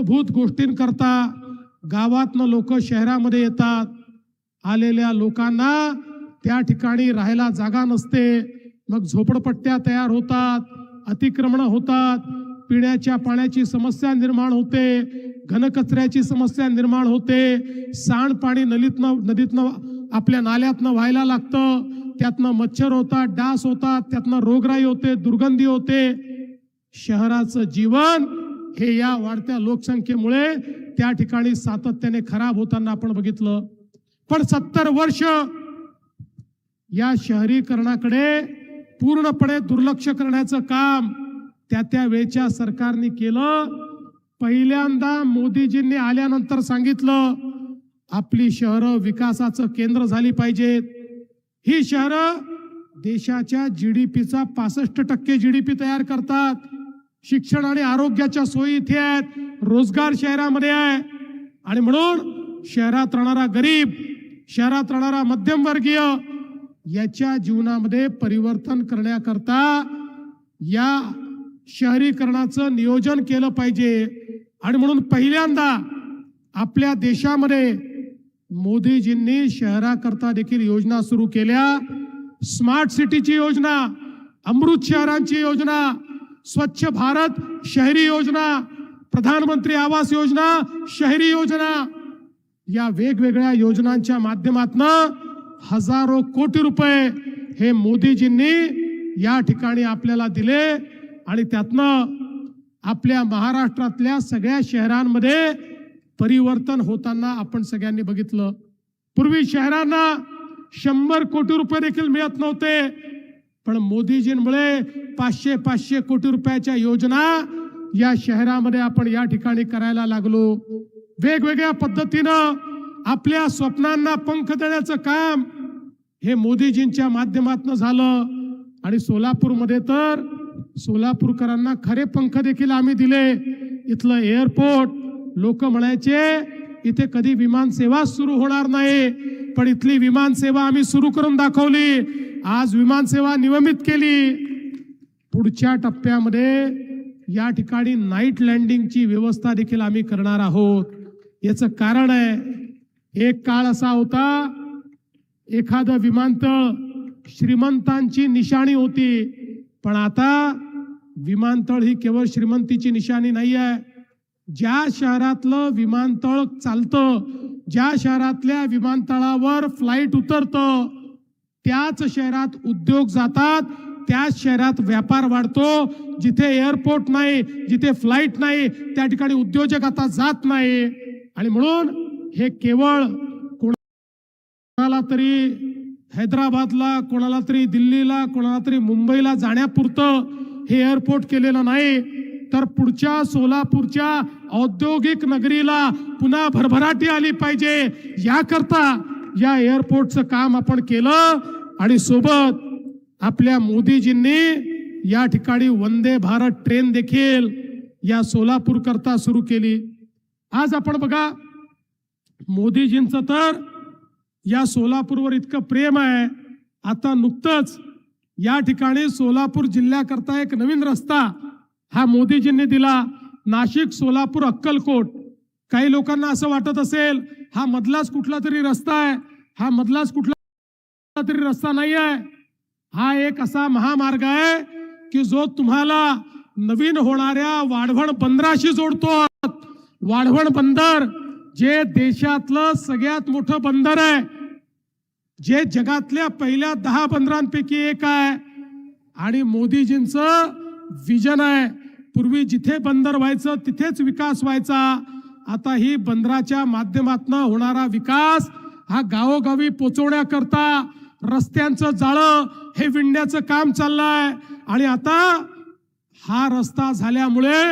मूलभूत गोष्टींकरता गावातनं लोक शहरामध्ये येतात. आलेल्या लोकांना त्या ठिकाणी राहायला जागा नसते. मग झोपडपट्ट्या तयार होतात अतिक्रमण होतात पिण्याच्या पाण्याची समस्या निर्माण होते घनकचऱ्याची समस्या निर्माण होते सांडपाणी नलीतनं नदीतनं आपल्या नाल्यातनं व्हायला लागतं त्यातनं मच्छर होतात डास होतात त्यातनं रोगराई होते दुर्गंधी होते. शहराचं जीवन हे या वाढत्या लोकसंख्येमुळे त्या ठिकाणी सातत्याने खराब होताना आपण बघितलं. पण सत्तर वर्ष या शहरीकरणाकडे पूर्णपणे दुर्लक्ष करण्याचं काम त्या त्या वेळच्या सरकारने केलं. पहिल्यांदा मोदीजींनी आल्यानंतर सांगितलं आपली शहरं विकासाचं केंद्र झाली पाहिजेत. ही शहरं देशाच्या जी डी पीचा पासष्ट टक्के जी डी पी तयार करतात. शिक्षण आणि आरोग्याच्या सोयी इथे आहेत. रोजगार शहरामध्ये आहे. आणि म्हणून शहरात राहणारा गरीब शहरात राहणारा मध्यमवर्गीय याच्या जीवनामध्ये परिवर्तन करण्याकरता या शहरीकरणाचं नियोजन केलं पाहिजे. आणि म्हणून पहिल्यांदा आपल्या देशामध्ये मोदीजींनी शहराकरता देखील योजना सुरू केल्या. स्मार्ट सिटीची योजना अमृत शहरांची योजना स्वच्छ भारत शहरी योजना प्रधानमंत्री आवास योजना शहरी योजना या वेगवेगळ्या योजनांच्या माध्यमातून हजारो कोटी रुपये हे मोदीजींनी या ठिकाणी आपल्याला दिले आणि त्यातनं आपल्या महाराष्ट्रातल्या सगळ्या शहरांमध्ये परिवर्तन होताना आपण सगळ्यांनी बघितलं. पूर्वी शहरांना शंभर कोटी रुपये देखील मिळत नव्हते. पण मोदीजींमुळे पाचशे पाचशे कोटी रुपयाच्या योजना या शहरामध्ये आपण या ठिकाणी करायला लागलो. वेगवेगळ्या पद्धतीनं आपल्या स्वप्नांना पंख देण्याचं काम हे मोदीजींच्या माध्यमातून झालं. आणि सोलापूरमध्ये तर सोलापूरकरांना खरे पंख देखील आम्ही दिले. इथलं एअरपोर्ट लोक म्हणायचे इथे कधी विमानसेवा सुरू होणार नाही पण इथली विमानसेवा आम्ही सुरू करून दाखवली. आज विमान सेवा नियमित केली. पुढच्या टप्प्यामध्ये या ठिकाणी नाईट लँडिंगची व्यवस्था देखील आम्ही करणार आहोत. याचं कारण आहे एक काळ असा होता एखादं विमानतळ श्रीमंतांची निशाणी होती. पण आता विमानतळ ही केवळ श्रीमंतीची निशाणी नाही आहे. ज्या शहरातलं विमानतळ चालतं ज्या शहरातल्या विमानतळावर फ्लाईट उतरतं त्याच शहरात उद्योग जातात त्याच शहरात व्यापार वाढतो. जिथे एअरपोर्ट नाही जिथे फ्लाईट नाही त्या ठिकाणी उद्योजक आता जात नाही. आणि म्हणून हे केवळ कोणाला तरी हैदराबादला कोणाला तरी दिल्लीला कोणाला तरी मुंबईला जाण्यापुरतं हे एअरपोर्ट केलेलं नाही. तर पुढच्या सोलापूरच्या औद्योगिक नगरीला पुन्हा भरभराटी आली पाहिजे. याकरता या एअरपोर्टचं काम आपण केलं आणि सोबत आपल्या मोदीजींनी या ठिकाणी वंदे भारत ट्रेन देखील या सोलापूर करता सुरू केली. आज आपण बघा मोदीजींचं तर या सोलापूरवर इतकं प्रेम आहे. आता नुकतंच या ठिकाणी सोलापूर जिल्ह्याकरता एक नवीन रस्ता हा मोदीजींनी दिला. नाशिक सोलापूर अक्कलकोट. काही लोकांना असं वाटत असेल हा मधलाच कुठला तरी रस्ता आहे हा मधलाच कुठला तरी रस्ता नाही आहे. हा एक असा महामार्ग आहे की जो तुम्हाला नवीन होणाऱ्या वाढवण बंदराशी जोडतो. वाढवण बंदर जे देशातलं सगळ्यात मोठं बंदर आहे जे जगातल्या पहिल्या दहा बंदरांपैकी एक आहे. आणि मोदीजींचं विजन आहे पूर्वी जिथे बंदर व्हायचं तिथेच विकास व्हायचा. आता ही बंदराच्या माध्यमातून होणारा विकास हा गावोगावी पोचवण्याकरता रस्त्यांचं जाळं हे विणण्याचं काम चाललंय. आणि आता हा रस्ता झाल्यामुळे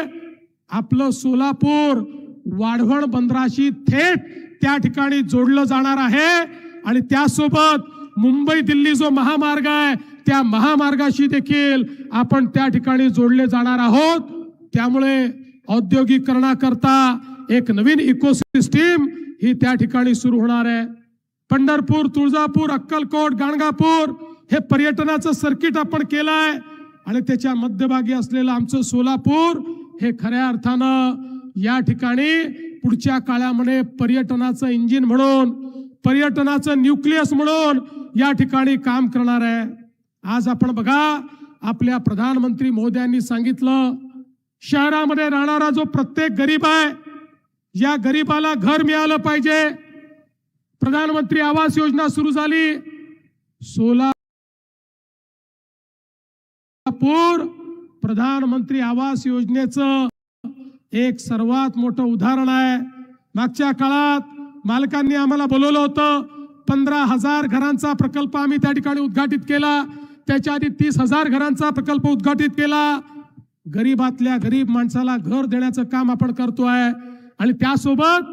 आपलं सोलापूर वाढवण बंदराशी थेट त्या ठिकाणी जोडलं जाणार आहे. आणि त्यासोबत मुंबई दिल्ली जो महामार्ग आहे त्या महामार्गाशी देखील आपण त्या ठिकाणी जोडले जाणार आहोत. त्यामुळे औद्योगिकरणाकरता एक नवीन इकोसिस्टीम ही त्या ठिकाणी सुरू होणार आहे. पंढरपूर तुळजापूर अक्कलकोट गाणगापूर हे पर्यटनाचं सर्किट आपण केलं आहे आणि त्याच्या मध्यभागी असलेलं आमचं सोलापूर हे खऱ्या अर्थानं या ठिकाणी पुढच्या काळामध्ये पर्यटनाचं इंजिन म्हणून पर्यटनाचं न्यूक्लियस म्हणून या ठिकाणी काम करणार आहे. आज आपण बघा आपल्या प्रधानमंत्री मोदयांनी सांगितलं शहरामध्ये राहणारा जो प्रत्येक गरीब आहे या गरीबाला घर मिळालं पाहिजे. प्रधानमंत्री आवास योजना सुरू झाली. सोलापूर प्रधानमंत्री आवास योजनेचं एक सर्वात मोठं उदाहरण आहे. मागच्या काळात मालकांनी आम्हाला बोलवलं होतं पंधरा हजार घरांचा प्रकल्प आम्ही त्या ठिकाणी उद्घाटित केला. त्याच्या आधी तीस हजार घरांचा प्रकल्प उद्घाटित केला. गरीबातल्या गरीब माणसाला घर देण्याचं काम आपण करतोय. आणि त्यासोबत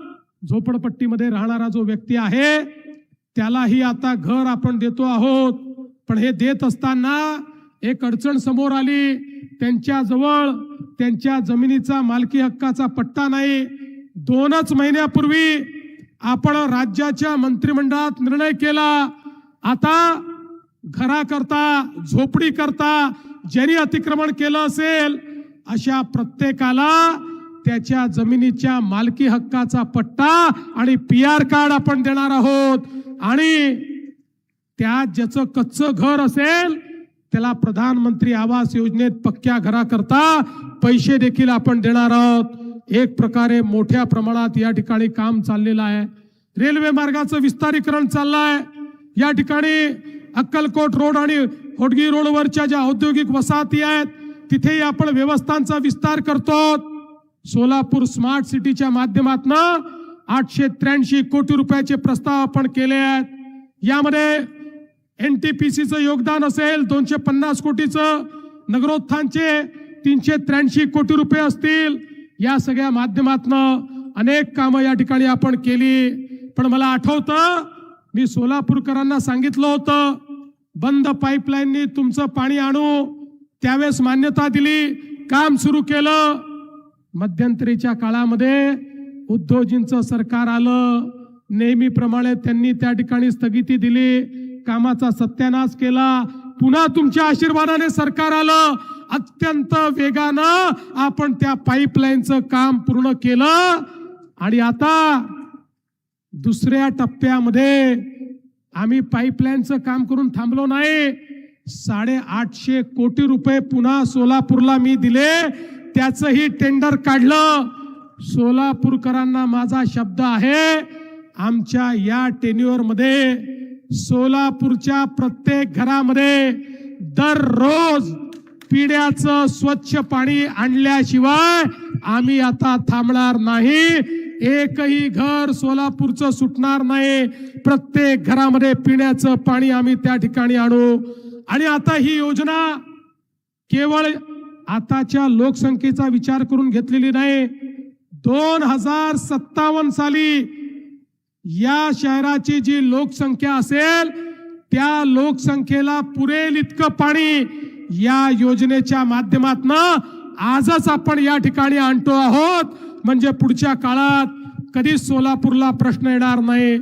झोपडपट्टीमध्ये राहणारा जो व्यक्ती आहे त्यालाही आता घर आपण देतो आहोत. पण हे देत असताना एक अडचण समोर आली. त्यांच्याजवळ त्यांच्या जमिनीचा मालकी हक्काचा पट्टा नाही. दोनच महिन्यापूर्वी आपण राज्याच्या मंत्रिमंडळात निर्णय केला. आता घराकरता झोपडी करता ज्यांनी अतिक्रमण केलं असेल अशा प्रत्येकाला त्याच्या जमिनीच्या मालकी हक्काचा पट्टा आणि पी आर कार्ड आपण देणार आहोत. आणि त्यात ज्याचं कच्चं घर असेल त्याला प्रधानमंत्री आवास योजनेत पक्क्या घराकरता पैसे देखील आपण देणार आहोत. एक प्रकारे मोठ्या प्रमाणात या ठिकाणी काम चाललेलं आहे. रेल्वे मार्गाचं विस्तारीकरण चाललंय. या ठिकाणी अक्कलकोट रोड आणि होडगी रोडवरच्या ज्या औद्योगिक वसाहती आहेत तिथेही आपण व्यवस्थांचा विस्तार करतो सोलापूर स्मार्ट सिटीच्या माध्यमातून आठशे त्र्याऐंशी कोटी रुपयाचे प्रस्ताव आपण केले आहेत. यामध्ये एन टी पी सीचं योगदान असेल दोनशे पन्नास कोटीचं नगरोत्थानचे तीनशे त्र्याऐंशी कोटी रुपये असतील. या सगळ्या माध्यमातनं अनेक कामं या ठिकाणी आपण केली. पण मला आठवतं मी सोलापूरकरांना सांगितलं होतं बंद पाईपलाईननी तुमचं पाणी आणू. त्यावेळेस मान्यता दिली काम सुरू केलं. मध्यंतरीच्या काळामध्ये उद्धवजींचं सरकार आलं. नेहमीप्रमाणे त्यांनी त्या ठिकाणी स्थगिती दिली. कामाचा सत्यानाश केला. पुन्हा तुमच्या आशीर्वादाने सरकार आलं. अत्यंत वेगानं आपण त्या पाईपलाईनचं काम पूर्ण केलं. आणि आता दुसऱ्या टप्प्यामध्ये आम्ही पाईपलाईनचं काम करून थांबलो नाही. साडे आठशे कोटी रुपये पुन्हा सोलापूरला मी दिले. त्याचंही टेंडर काढलं. सोलापूरकरांना माझा शब्द आहे आमच्या या टेन्युअरमध्ये सोलापूरच्या प्रत्येक घरामध्ये दररोज पिण्याचं स्वच्छ पाणी आणल्याशिवाय आम्ही आता थांबणार नाही. एकही घर सोलापूरचं सुटणार नाही. प्रत्येक घरामध्ये पिण्याचं पाणी आम्ही त्या ठिकाणी आणू. आणि आता ही योजना केवळ आताच्या लोकसंख्येचा विचार करून घेतलेली नाही. दोन हजार सत्तावन्न साली या शहराची जी लोकसंख्या असेल त्या लोकसंख्येला पुरेल इतकं पाणी या योजनेच्या माध्यमातनं आजच आपण या ठिकाणी आणतो आहोत. म्हणजे पुढच्या काळात कधीच सोलापूरला प्रश्न येणार नाही.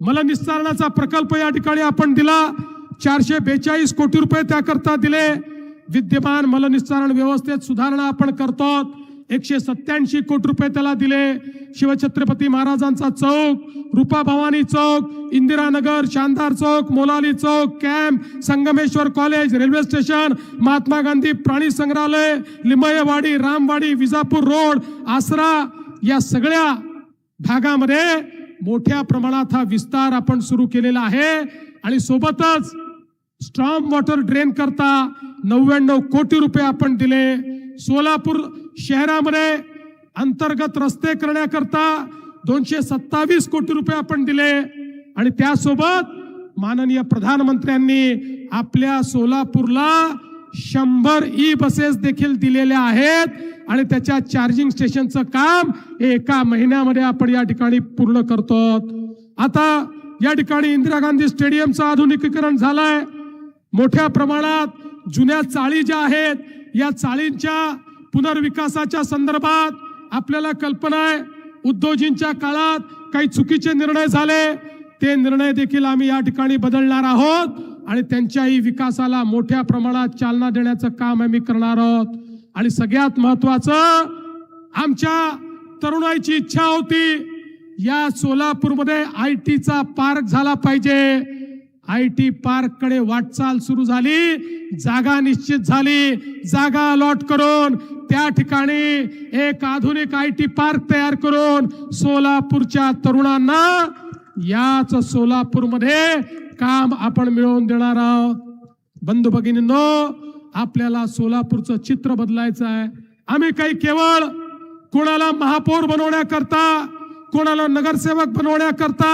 मला निस्तारणाचा प्रकल्प या ठिकाणी आपण दिला. चारशे बेचाळीस कोटी रुपये त्याकरता दिले. विद्यमान मलनिस्तारण व्यवस्थेत सुधारणा आपण करतो एकशे सत्याऐंशी कोटी रुपये त्याला दिले. शिवछत्रपती महाराजांचा चौक रूपा भवानी चौक इंदिरानगर शानदार चौक मोलाली चौक camp Sangameshwar college railway station Mahatma Gandhi प्राणी संग्रहालय लिंबयवाडी रामवाडी विजापूर रोड आसरा या सगळ्या भागामध्ये मोठ्या प्रमाणात हा विस्तार आपण सुरू केलेला आहे. आणि सोबतच स्ट्रॉम वॉटर ड्रेन करता नव्याण्णव कोटी रुपये आपण दिले. सोलापूर शहरामध्ये अंतर्गत रस्ते करण्याकरता दोनशे सत्तावीस कोटी रुपये आपण दिले. आणि त्यासोबत माननीय प्रधानमंत्र्यांनी आपल्या सोलापूरला शंभर ई बसेस देखील दिलेल्या आहेत. आणि त्याच्या चार्जिंग स्टेशनचं काम एका महिन्यामध्ये आपण या ठिकाणी पूर्ण करतो. आता या ठिकाणी इंदिरा गांधी स्टेडियमचं आधुनिकीकरण झालंय. मोठ्या प्रमाणात जुन्या चाळी ज्या आहेत या चाळींच्या पुनर्विकासाच्या संदर्भात आपल्याला कल्पना आहे. उद्योजींच्या काळात काही चुकीचे निर्णय झाले. ते निर्णय देखील आम्ही या ठिकाणी बदलणार आहोत आणि त्यांच्याही विकासाला मोठ्या प्रमाणात चालना देण्याचं काम आम्ही करणार आहोत. आणि सगळ्यात महत्वाचं आमच्या तरुणाईची इच्छा होती या सोलापूरमध्ये आय टीचा पार्क झाला पाहिजे. आय टी पार्ककडे वाटचाल सुरू झाली. जागा निश्चित झाली. जागा अलॉट करून त्या ठिकाणी एक आधुनिक आय टी पार्क तयार करून सोलापूरच्या तरुणांना याच सोलापूरमध्ये काम आपण मिळवून देणार आहोत. बंधू भगिनींनो आपल्याला सोलापूरचं चित्र बदलायचं आहे. आम्ही काही केवळ कोणाला महापौर बनवण्याकरता कोणाला नगरसेवक बनवण्याकरता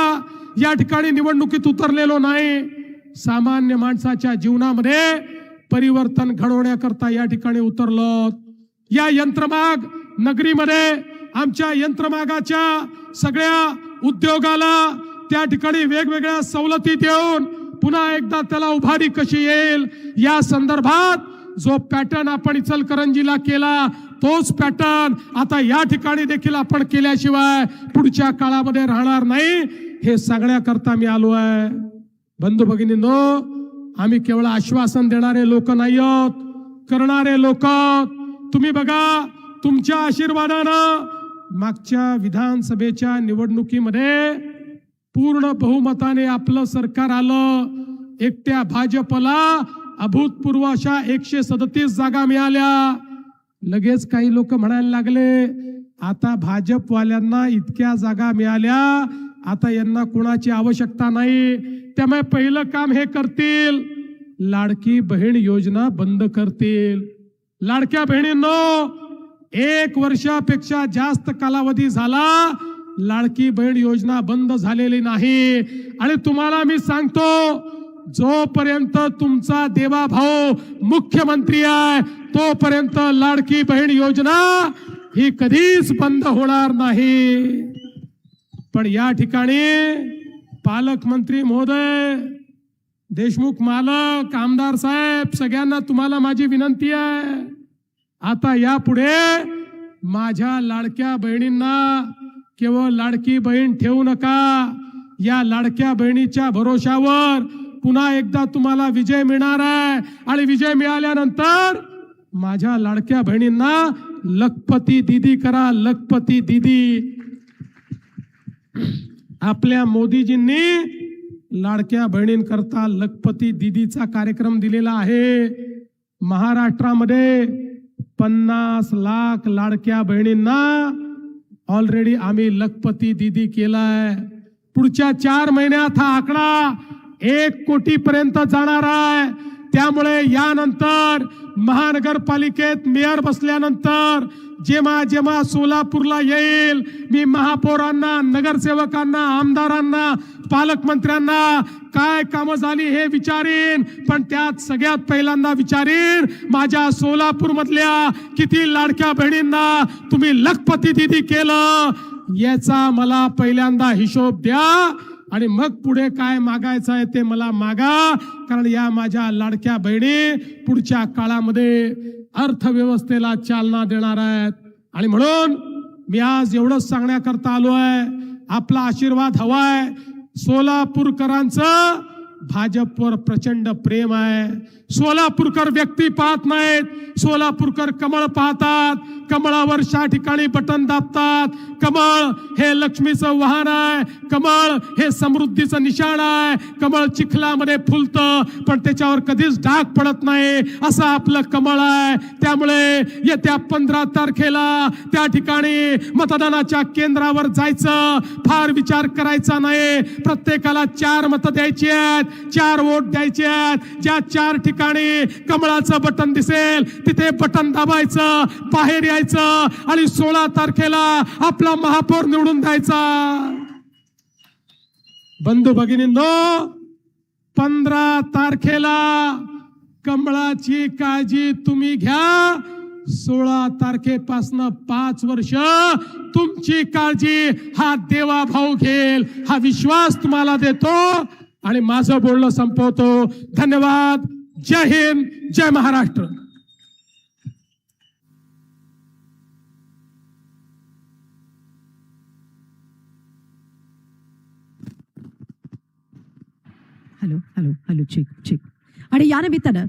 या ठिकाणी निवडणुकीत उतरलेलो नाही. सामान्य माणसाच्या जीवनामध्ये परिवर्तन घडवण्याकरता या ठिकाणी उतरलो या यंत्रमाग नगरीमध्ये आमच्या यंत्रमागाच्या सगळ्या उद्योगाला त्या ठिकाणी वेगवेगळ्या सवलती देऊन पुन्हा एकदा त्याला उभारी कशी येईल? या संदर्भात जो पॅटर्न आपण इचलकरंजीला केला तोच पॅटर्न आता या ठिकाणी देखील आपण केल्याशिवाय पुढच्या काळामध्ये राहणार नाही. हे सगळ्याकरता मी आलो आहे. बंधू भगिनींनो आम्ही केवळ आश्वासन देणारे लोक नाही आहोत करणारे लोक. तुम्ही बघा तुमच्या आशीर्वादानं मागच्या विधानसभेच्या निवडणुकीमध्ये पूर्ण बहुमताने आपलं सरकार आलं. एकट्या भाजपला अभूतपूर्व अशा एकशे सदतीस जागा मिळाल्या. लगेच काही लोक म्हणायला लागले आता भाजपवाल्यांना इतक्या जागा मिळाल्या आता यांना कुणाची आवश्यकता नाही. त्यामुळे पहिलं काम हे करतील. लाडकी बहीण योजना बंद करतील. लाडक्या बहिणींनो एक वर्षापेक्षा जास्त कालावधी झाला. लाडकी बहीण योजना बंद झालेली नाही. आणि तुम्हाला मी सांगतो जोपर्यंत तुमचा देवा भाऊ मुख्यमंत्री आहे तोपर्यंत लाडकी बहीण योजना ही कधीच बंद होणार नाही. पण या ठिकाणी पालकमंत्री महोदय देशमुख मालक आमदार साहेब सगळ्यांना तुम्हाला माझी विनंती आहे. आता यापुढे माझ्या लाडक्या बहिणींना केवळ लाडकी बहीण ठेवू नका. या लाडक्या बहिणीच्या भरोशावर पुन्हा एकदा तुम्हाला विजय मिळणार आहे. आणि विजय मिळाल्यानंतर माझ्या लाडक्या बहिणींना लखपती दिदी करा लखपती दिदी. आपल्या मोदीजींनी लाडक्या बहिणींकरता लखपती दिदीचा कार्यक्रम दिलेला आहे. महाराष्ट्रामध्ये पन्नास लाख लाडक्या बहिणींना ऑलरेडी आम्ही लखपती दिदी केलाय. पुढच्या चार महिन्यात हा आकडा एक कोटी पर्यंत जाणार आहे. त्यामुळे यानंतर महानगरपालिकेत मेयर बसल्यानंतर जेव्हा जेव्हा सोलापूरला येईल मी महापौरांना नगरसेवकांना आमदारांना पालकमंत्र्यांना काय कामं झाली हे विचारीन पण त्यात सगळ्यात पहिल्यांदा विचारीन माझ्या सोलापूरमधल्या किती लाडक्या बहिणींना तुम्ही लखपती दिदी केलं याचा मला पहिल्यांदा हिशोब द्या आणि मग पुढे काय मागायचं आहे ते मला मागा कारण या माझ्या लाडक्या बहिणी पुढच्या काळामध्ये अर्थव्यवस्थेला चालना देणार आहेत. आणि म्हणून मी आज एवढंच सांगण्याकरता आलो आहे. आपला आशीर्वाद हवाय सोलापूरकरांचं भाजपवर प्रचंड प्रेम आहे. सोलापूरकर व्यक्ती पाहत नाहीत. सोलापूरकर कमळ पाहतात. कमळावर शा ठिकाणी बटन दाबतात. कमळ हे लक्ष्मीचं वाहन आहे. कमळ हे समृद्धीचं निशाण आहे. कमळ चिखलामध्ये फुलतं पण त्याच्यावर कधीच डाग पडत नाही. असं आपलं कमळ आहे. त्यामुळे येत्या पंधरा तारखेला त्या ठिकाणी मतदानाच्या केंद्रावर जायचं. फार विचार करायचा नाही. प्रत्येकाला चार मतं द्यायची आहेत. चार वोट द्यायचे आहेत. ज्या चार ठिकाणी कमळाचं बटन दिसेल. तिथे बटन दाबायचं बाहेर यायचं आणि सोळा तारखेला आपला महापौर निवडून द्यायचा. बंधू भगिनींनो पंधरा तारखेला कमळाची काळजी तुम्ही घ्या. सोळा तारखेपासनं पाच वर्ष तुमची काळजी हा देवा भाऊ घेईल. हा विश्वास तुम्हाला देतो. आणि माझं बोलणं संपवतो. धन्यवाद. जय हिंद. जय Maharashtra. Hello hello hello check check आणि या निमित्तानं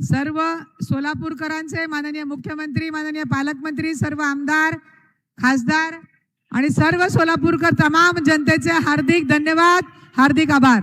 सर्व सोलापूरकरांचे माननीय मुख्यमंत्री माननीय पालकमंत्री सर्व आमदार खासदार आणि सर्व सोलापूरकर तमाम जनतेचे हार्दिक धन्यवाद हार्दिक आभार.